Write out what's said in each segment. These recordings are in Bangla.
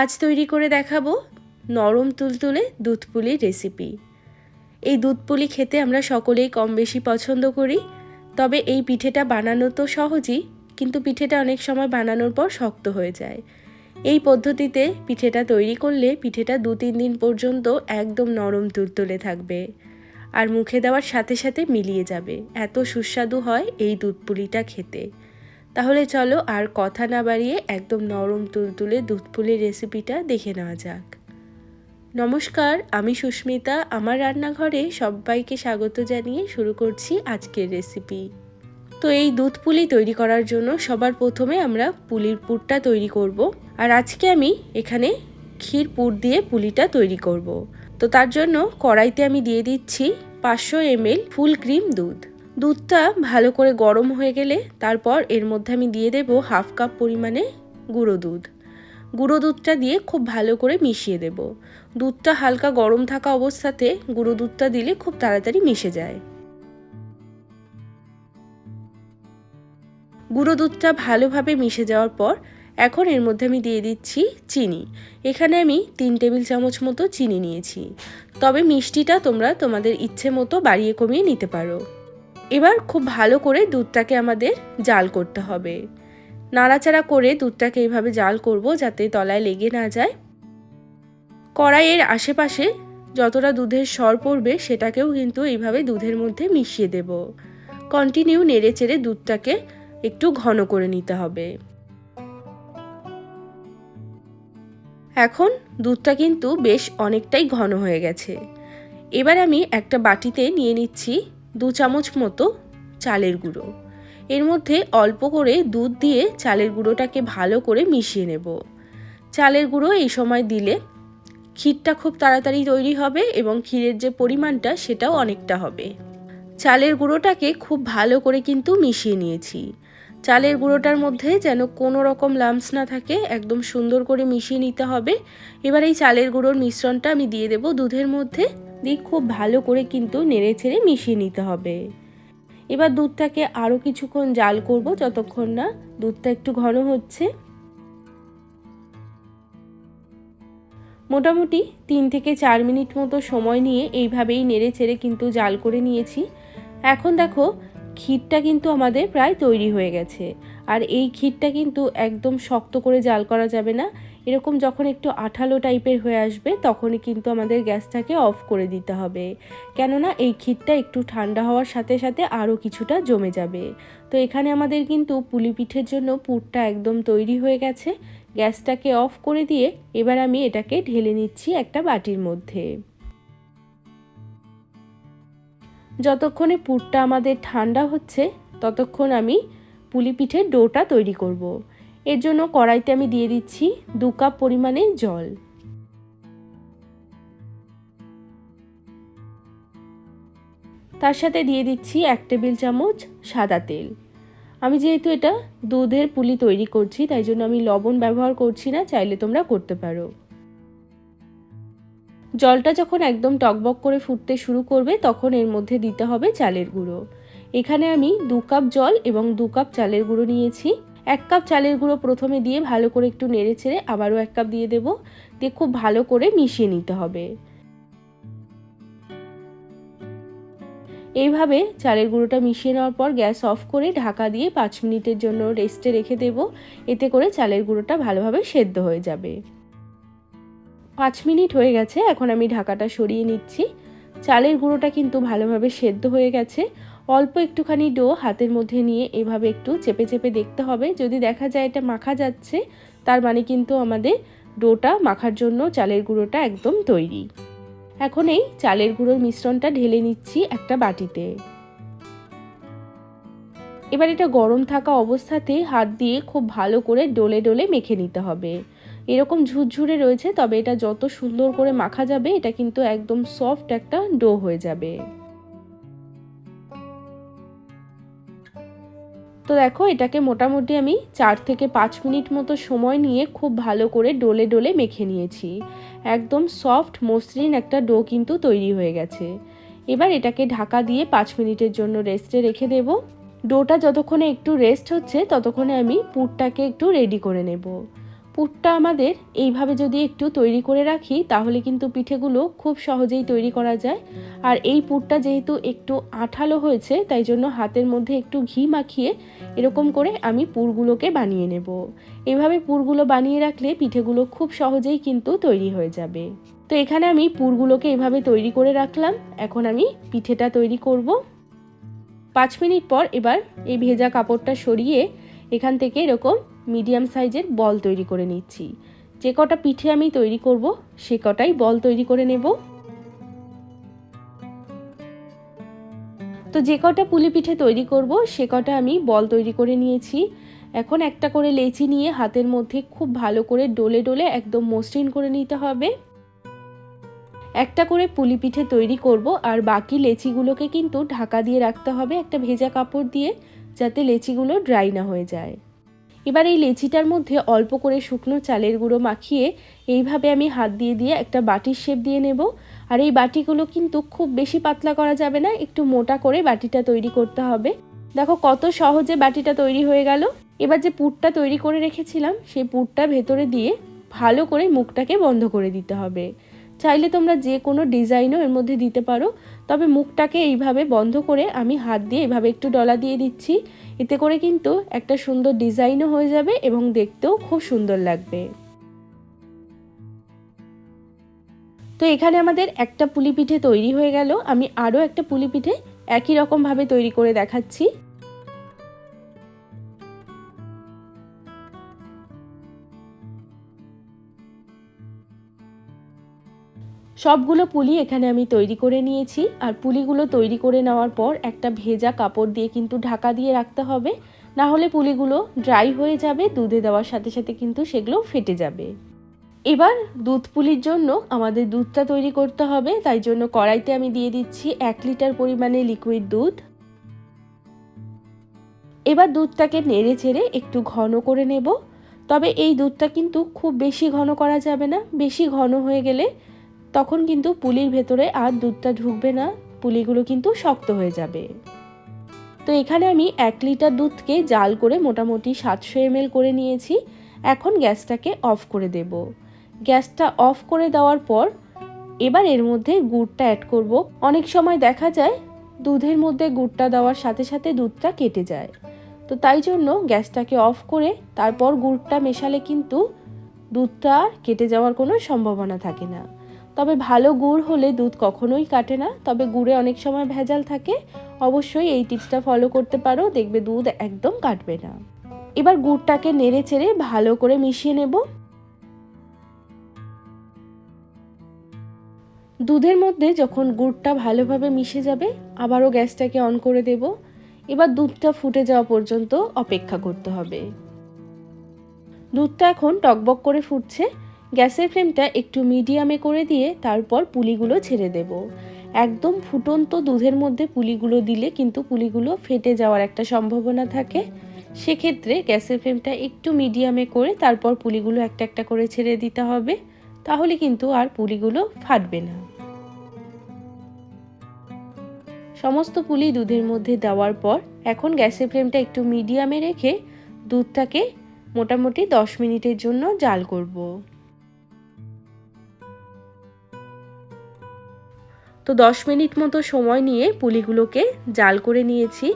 আজ তৈরি করে দেখাবো নরম তুলতুলে দুধ পুলির রেসিপি এই দুধ পুলি খেতে আমরা সকলেই কম বেশি পছন্দ করি, তবে এই পিঠেটা বানানো তো সহজই, কিন্তু পিঠেটা অনেক সময় বানানোর পর শক্ত হয়ে যায়। এই পদ্ধতিতে পিঠেটা তৈরি করলে পিঠেটা দু তিন দিন পর্যন্ত একদম নরম তুলতুলে থাকবে আর মুখে দেওয়ার সাথে সাথে মিলিয়ে যাবে। এত সুস্বাদু হয় এই দুধ পুলিটা খেতে। তাহলে চলো আর কথা না বাড়িয়ে একদম নরম তুলতুলে দুধ পুলির রেসিপিটা দেখে নেওয়া যাক। নমস্কার, আমি সুস্মিতা। আমার রান্নাঘরে সবাইকে স্বাগত জানিয়ে শুরু করছি আজকের রেসিপি তো এই দুধ পুলি তৈরি করার জন্য সবার প্রথমে আমরা পুলির পুরটা তৈরি করব আর আজকে আমি এখানে ক্ষীর পুর দিয়ে পুলিটা তৈরি করব। তো তার জন্য কড়াইতে আমি দিয়ে দিচ্ছি পাঁচশো এমএল ফুল ক্রিম দুধ। দুধটা ভালো করে গরম হয়ে গেলে তারপর এর মধ্যে আমি দিয়ে দেব হাফ কাপ পরিমাণে গুঁড়ো দুধ। গুঁড়ো দুধটা দিয়ে খুব ভালো করে মিশিয়ে দেব। দুধটা হালকা গরম থাকা অবস্থাতে গুঁড়ো দুধটা দিলে খুব তাড়াতাড়ি মিশে যায়। গুঁড়ো দুধটা ভালোভাবে মিশে যাওয়ার পর এখন এর মধ্যে আমি দিয়ে দিচ্ছি চিনি। এখানে আমি তিন টেবিল চামচ মতো চিনি নিয়েছি। তবে মিষ্টিটা তোমরা তোমাদের ইচ্ছে মতো বাড়িয়ে কমিয়ে নিতে পারো। এবার খুব ভালো করে দুধটাকে আমাদের জাল করতে হবে। নাড়াচাড়া করে দুধটাকে এইভাবে জাল করব যাতে তলায় লেগে না যায়। কড়াইয়ের আশেপাশে যতটা দুধের সর পড়বে সেটাকেও কিন্তু এইভাবে দুধের মধ্যে মিশিয়ে দেব। কন্টিনিউ নেড়ে চেড়ে দুধটাকে একটু ঘন করে নিতে হবে। এখন দুধটা কিন্তু বেশ অনেকটাই ঘন হয়ে গেছে। এবার আমি একটা বাটিতে নিয়ে নিচ্ছি দু চামচ মতো চালের গুঁড়ো। এর মধ্যে অল্প করে দুধ দিয়ে চালের গুঁড়োটাকে ভালো করে মিশিয়ে নেব। চালের গুঁড়ো এই সময় দিলে ক্ষীরটা খুব তাড়াতাড়ি তৈরি হবে এবং ক্ষীরের যে পরিমাণটা সেটাও অনেকটা হবে। চালের গুঁড়োটাকে খুব ভালো করে কিন্তু মিশিয়ে নিয়েছি। চালের গুঁড়োটার মধ্যে যেন কোনো রকম লামস না থাকে, একদম সুন্দর করে মিশিয়ে নিতে হবে। এবার এই চালের গুঁড়োর মিশ্রণটা আমি দিয়ে দেব দুধের মধ্যে। দিয়ে খুব ভালো করে কিন্তু নেড়ে ছেড়ে মিশিয়ে নিতে হবে। এবার দুধটাকে আরও কিছুক্ষণ জাল করব যতক্ষণ না দুধটা একটু ঘন হচ্ছে। মোটামুটি তিন থেকে চার মিনিট মতো সময় নিয়ে এইভাবেই নেড়ে চেড়ে কিন্তু জাল করে নিয়েছি। এখন দেখো, ক্ষীরটা কিন্তু আমাদের প্রায় তৈরি হয়ে গেছে। আর এই ক্ষীরটা কিন্তু একদম শক্ত করে জাল করা যাবে না। এরকম যখন একটু আঠালো টাইপের হয়ে আসবে, তখনই কিন্তু আমাদের গ্যাসটাকে অফ করে দিতে হবে। কেননা এই ক্ষীরটা একটু ঠান্ডা হওয়ার সাথে সাথে আরও কিছুটা জমে যাবে। তো এখানে আমাদের কিন্তু পুলি পিঠের জন্য পুরটা একদম তৈরি হয়ে গেছে। গ্যাসটাকে অফ করে দিয়ে এবার আমি এটাকে ঢেলে নিচ্ছি একটা বাটির মধ্যে। যতক্ষণে পুরটা আমাদের ঠান্ডা হচ্ছে, ততক্ষণ আমি পুলি পিঠের ডোটা তৈরি করব। এর জন্য কড়াইতে আমি দিয়ে দিচ্ছি দু কাপ পরিমাণে জল। তার সাথে দিয়ে দিচ্ছি এক টেবিল চামচ সাদা তেল। আমি যেহেতু এটা দুধের পুলি তৈরি করছি, তাই জন্য আমি লবণ ব্যবহার করছি না, চাইলে তোমরা করতে পারো। জলটা যখন একদম টকবক করে ফুটতে শুরু করবে, তখন এর মধ্যে দিতে হবে চালের গুঁড়ো। এখানে আমি দু কাপ জল এবং দু কাপ চালের গুঁড়ো নিয়েছি। এক কাপ চালের গুঁড়ো প্রথমে দিয়ে ভালো করে একটু নেড়ে ছেড়ে আবারও এক কাপ দিয়ে দেব। দিয়ে খুব ভালো করে মিশিয়ে নিতে হবে। এইভাবে চালের গুঁড়োটা মিশিয়ে নেওয়ার পর গ্যাস অফ করে ঢাকা দিয়ে পাঁচ মিনিটের জন্য রেস্টে রেখে দেব। এতে করে চালের গুঁড়োটা ভালোভাবে সেদ্ধ হয়ে যাবে। পাঁচ মিনিট হয়ে গেছে, এখন আমি ঢাকাটা সরিয়ে নিচ্ছি। চালের গুঁড়োটা কিন্তু ভালোভাবে সেদ্ধ হয়ে গেছে। অল্প একটুখানি ডো হাতের মধ্যে নিয়ে এভাবে একটু চেপে চেপে দেখতে হবে। যদি দেখা যায় এটা মাখা যাচ্ছে, তার মানে কিন্তু আমাদের ডোটা মাখার জন্য চালের গুঁড়োটা একদম তৈরি। এখন এই চালের গুঁড়োর মিশ্রণটা ঢেলে নিচ্ছি একটা বাটিতে। এবার এটা গরম থাকা অবস্থাতে হাত দিয়ে খুব ভালো করে ডোলে ডোলে মেখে নিতে হবে। এরকম ঝুরঝুরে রয়েছে, তবে এটা যত সুন্দর করে মাখা যাবে, এটা কিন্তু একদম সফট একটা ডো হয়ে যাবে। তো দেখো, এটাকে মোটামুটি আমি চার থেকে পাঁচ মিনিট মতো সময় নিয়ে খুব ভালো করে ডোলে ডোলে মেখে নিয়েছি। একদম সফট, মসৃণ একটা ডো কিন্তু তৈরি হয়ে গেছে। এবার এটাকে ঢাকা দিয়ে পাঁচ মিনিটের জন্য রেস্টে রেখে দেব। ডোটা যতক্ষণে একটু রেস্ট হচ্ছে, ততক্ষণে আমি পুরটাকে একটু রেডি করে নেব। পুরটা আমাদের এইভাবে যদি একটু তৈরি করে রাখি, তাহলে কিন্তু পিঠেগুলো খুব সহজেই তৈরি করা যায়। আর এই পুরটা যেহেতু একটু আঠালো হয়েছে, তাই জন্য হাতের মধ্যে একটু ঘি মাখিয়ে এরকম করে আমি পুরগুলোকে বানিয়ে নেব। এভাবে পুরগুলো বানিয়ে রাখলে পিঠেগুলো খুব সহজেই কিন্তু তৈরি হয়ে যাবে। তো এখানে আমি পুরগুলোকে এভাবে তৈরি করে রাখলাম। এখন আমি পিঠেটা তৈরি করব। পাঁচ মিনিট পর এবার এই ভেজা কাপড়টা সরিয়ে এখান থেকে এরকম মিডিয়াম সাইজের বল তৈরি করে নিচ্ছি। যে কটা পিঠে আমি তৈরি করব, সে কটাই বল তৈরি করে নেব। তো যে কটা পুলি পিঠে তৈরি করব, সে কটা আমি বল তৈরি করে নিয়েছি। এখন একটা করে লেচি নিয়ে হাতের মধ্যে খুব ভালো করে ডলে ডলে একদম মসৃণ করে নিতে হবে। একটা করে পুলি পিঠে তৈরি করব, আর বাকি লেচিগুলোকে কিন্তু ঢাকা দিয়ে রাখতে হবে একটা ভেজা কাপড় দিয়ে, যাতে লেচিগুলো ড্রাই না হয়ে যায়। এবার এই লেচিটার মধ্যে অল্প করে শুকনো চালের গুঁড়ো মাখিয়ে এইভাবে আমি হাত দিয়ে দিয়ে একটা বাটির শেপ দিয়ে নেব। আর এই বাটিগুলো কিন্তু খুব বেশি পাতলা করা যাবে না, একটু মোটা করে বাটিটা তৈরি করতে হবে। দেখো কত সহজে বাটিটা তৈরি হয়ে গেল। এবার যে পুরটা তৈরি করে রেখেছিলাম, সেই পুরটা ভেতরে দিয়ে ভালো করে মুখটাকে বন্ধ করে দিতে হবে। চাইলে তোমরা যে কোনো ডিজাইনও এর মধ্যে দিতে পারো। তবে মুখটাকে এইভাবে বন্ধ করে আমি হাত দিয়ে এভাবে একটু ডলা দিয়ে দিচ্ছি। এতে করে কিন্তু একটা সুন্দর ডিজাইনও হয়ে যাবে এবং দেখতেও খুব সুন্দর লাগবে। তো এখানে আমাদের একটা পুলি পিঠে তৈরি হয়ে গেল। আমি আরও একটা পুলি পিঠে একই রকমভাবে তৈরি করে দেখাচ্ছি। সবগুলো পুলি এখানে আমি তৈরি করে নিয়েছি আর পুলিগুলো তৈরি করে নেওয়ার পর একটা ভেজা কাপড় দিয়ে কিন্তু ঢাকা দিয়ে রাখতে হবে। না হলে পুলিগুলো ড্রাই হয়ে যাবে, দুধে দেওয়ার সাথে সাথে কিন্তু সেগুলো ফেটে যাবে। এবার দুধ পুলির জন্য আমাদের দুধটা তৈরি করতে হবে, তাই জন্য কড়াইতে আমি দিয়ে দিচ্ছি এক লিটার পরিমাণে লিকুইড দুধ। এবার দুধটাকে নেড়ে ছেড়ে একটু ঘন করে নেব। তবে এই দুধটা কিন্তু খুব বেশি ঘন করা যাবে না, বেশি ঘন হয়ে গেলে তখন কিন্তু পুলির ভেতরে আর দুধটা ঢুকবে না, পুলিগুলো কিন্তু শক্ত হয়ে যাবে। তো এখানে আমি এক লিটার দুধকে জাল করে মোটামুটি সাতশো এমএল করে নিয়েছি, এখন গ্যাসটাকে অফ করে দেব। গ্যাসটা অফ করে দেওয়ার পর এবার এর মধ্যে গুড়টা অ্যাড করব। অনেক সময় দেখা যায় দুধের মধ্যে গুড়টা দেওয়ার সাথে সাথে দুধটা কেটে যায়। তো তাই জন্য গ্যাসটাকে অফ করে তারপর গুড়টা মেশালে কিন্তু দুধটা আর কেটে যাওয়ার কোনো সম্ভাবনা থাকে না। তবে ভালো গুড় হলে দুধ কখনোই কাটে না। তবে গুড়ে অনেক সময় ভেজাল থাকে। অবশ্যই এই টিপসটা ফলো করতে পারো। দেখবে দুধ একদম কাটবে না। এবার গুড়টাকে নেড়ে চেড়ে ভালো করে মিশিয়ে নেব। দুধের মধ্যে যখন গুড়টা ভালোভাবে মিশে যাবে, আবারও গ্যাসটাকে অন করে দেব। এবার দুধটা ফুটে যাওয়া পর্যন্ত অপেক্ষা করতে হবে। দুধটা এখন টকবক করে ফুটছে। গ্যাসের ফ্লেমটা একটু মিডিয়ামে করে দিয়ে তারপর পুলিগুলো ছেড়ে দেব। একদম ফুটন্ত দুধের মধ্যে পুলিগুলো দিলে কিন্তু পুলিগুলো ফেটে যাওয়ার একটা সম্ভাবনা থাকে। সেক্ষেত্রে গ্যাসের ফ্লেমটা একটু মিডিয়ামে করে তারপর পুলিগুলো একটা একটা করে ছেড়ে দিতে হবে। তাহলে কিন্তু আর পুলিগুলো ফাটবে না। সমস্ত পুলি দুধের মধ্যে দেওয়ার পর এখন গ্যাসের ফ্লেমটা একটু মিডিয়ামে রেখে দুধটাকে মোটামুটি দশ মিনিটের জন্য জাল করব। তো দশ মিনিট মতো সময় নিয়ে পুলিগুলোকে জাল করে নিয়েছি।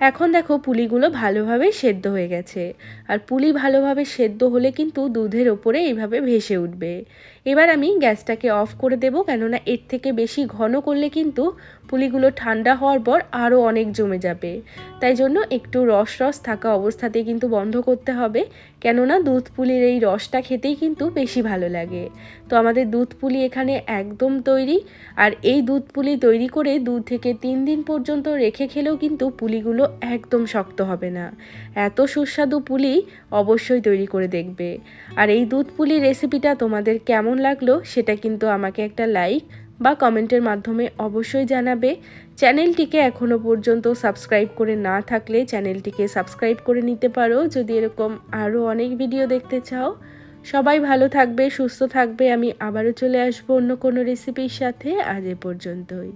এখন দেখো পুলিগুলো ভালোভাবে সেদ্ধ হয়ে গেছে। আর পুলি ভালোভাবে সেদ্ধ হলে কিন্তু দুধের ওপরে এইভাবে ভেসে উঠবে। এবার আমি গ্যাসটাকে অফ করে দেব, কেননা এর থেকে বেশি ঘন করলে কিন্তু পুলিগুলো ঠান্ডা হওয়ার পর আরও অনেক জমে যাবে। তাই জন্য একটু রস রস থাকা অবস্থাতেই কিন্তু বন্ধ করতে হবে, কেননা দুধ পুলির এই রসটা খেতেই কিন্তু বেশি ভালো লাগে। তো আমাদের দুধ পুলি এখানে একদম তৈরি, আর এই দুধ পুলি তৈরি করে দু থেকে তিন দিন পর্যন্ত রেখে খেলেও কিন্তু পুলিগুলো একদম শক্ত হবে না। এত সুস্বাদু পুলি অবশ্যই তৈরি করে দেখবে। আর এই দুধ পুলি রেসিপিটা তোমাদের কেমন লাগল সেটা কিন্তু আমাকে একটা লাইক বা কমেন্টের মাধ্যমে অবশ্যই জানাবে। চ্যানেলটিকে এখনও পর্যন্ত সাবস্ক্রাইব করে না থাকলে চ্যানেলটিকে সাবস্ক্রাইব করে নিতে পারো। যদি এরকম আরও অনেক ভিডিও দেখতে চাও, সবাই ভালো থাকবে, সুস্থ থাকবে। আমি আবারও চলে আসব অন্য কোনো রেসিপির সাথে। আজ এ পর্যন্তই।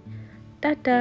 টাটা!